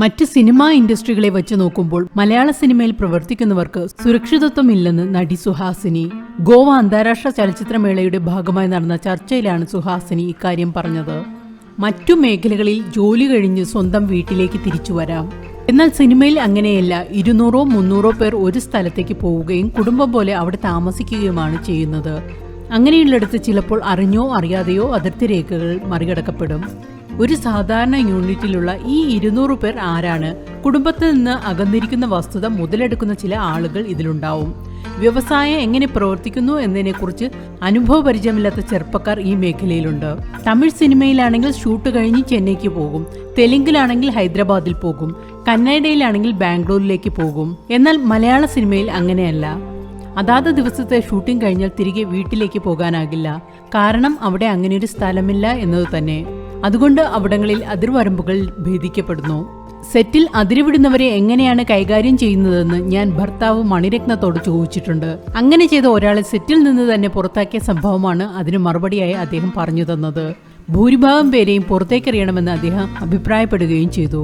മറ്റ് സിനിമാ ഇൻഡസ്ട്രികളെ വെച്ച് നോക്കുമ്പോൾ മലയാള സിനിമയിൽ പ്രവർത്തിക്കുന്നവർക്ക് സുരക്ഷിതത്വമില്ലെന്ന് നടി സുഹാസിനി. ഗോവ അന്താരാഷ്ട്ര ചലച്ചിത്രമേളയുടെ ഭാഗമായി നടന്ന ചർച്ചയിലാണ് സുഹാസിനി ഇക്കാര്യം പറഞ്ഞത്. മറ്റു മേഖലകളിൽ ജോലി കഴിഞ്ഞ് സ്വന്തം വീട്ടിലേക്ക് തിരിച്ചു വരാം. എന്നാൽ സിനിമയിൽ അങ്ങനെയല്ല ഇരുന്നൂറോ മുന്നൂറോ പേർ ഒരു സ്ഥലത്തേക്ക് പോവുകയും കുടുംബം പോലെ അവിടെ താമസിക്കുകയുമാണ് ചെയ്യുന്നത്. അങ്ങനെയുള്ളിടത്ത് ചിലപ്പോൾ അറിഞ്ഞോ അറിയാതെയോ അതിർത്തി രേഖകൾ മറികടക്കപ്പെടും. ഒരു സാധാരണ യൂണിറ്റിലുള്ള ഈ ഇരുന്നൂറ് പേർ ആരാണ്? കുടുംബത്തിൽ നിന്ന് അകന്നിരിക്കുന്ന വസ്തുത മുതലെടുക്കുന്ന ചില ആളുകൾ ഇതിലുണ്ടാവും. വ്യവസായം എങ്ങനെ പ്രവർത്തിക്കുന്നു എന്നതിനെക്കുറിച്ച് അനുഭവപരിചയമില്ലാത്ത ചെറുപ്പക്കാർ ഈ മേഖലയിലുണ്ട്. തമിഴ് സിനിമയിലാണെങ്കിൽ ഷൂട്ട് കഴിഞ്ഞ് ചെന്നൈക്ക് പോകും. തെലുങ്കിലാണെങ്കിൽ ഹൈദരാബാദിൽ പോകും. കന്നഡയിലാണെങ്കിൽ ബാംഗ്ലൂരിലേക്ക് പോകും. എന്നാൽ മലയാള സിനിമയിൽ അങ്ങനെയല്ല. അതാത് ദിവസത്തെ ഷൂട്ടിംഗ് കഴിഞ്ഞാൽ തിരികെ വീട്ടിലേക്ക് പോകാനാകില്ല. കാരണം അവിടെ അങ്ങനെ ഒരു സ്ഥലമില്ല എന്നത് തന്നെ. അതുകൊണ്ട് അവിടങ്ങളിൽ അതിർവരമ്പുകൾ ഭേദിക്കപ്പെടുന്നു. സെറ്റിൽ അതിരുവിടുന്നവരെ എങ്ങനെയാണ് കൈകാര്യം ചെയ്യുന്നതെന്ന് ഞാൻ ഭർത്താവ് മണിരത്നത്തോട് ചോദിച്ചിട്ടുണ്ട്. അങ്ങനെ ചെയ്ത ഒരാളെ സെറ്റിൽ നിന്ന് തന്നെ പുറത്താക്കിയ സംഭവമാണ് അതിന് മറുപടിയായി അദ്ദേഹം പറഞ്ഞു തന്നത്. ഭൂരിഭാഗം പേരെയും പുറത്തേക്കെറിയണമെന്ന് അദ്ദേഹം അഭിപ്രായപ്പെടുകയും ചെയ്തു.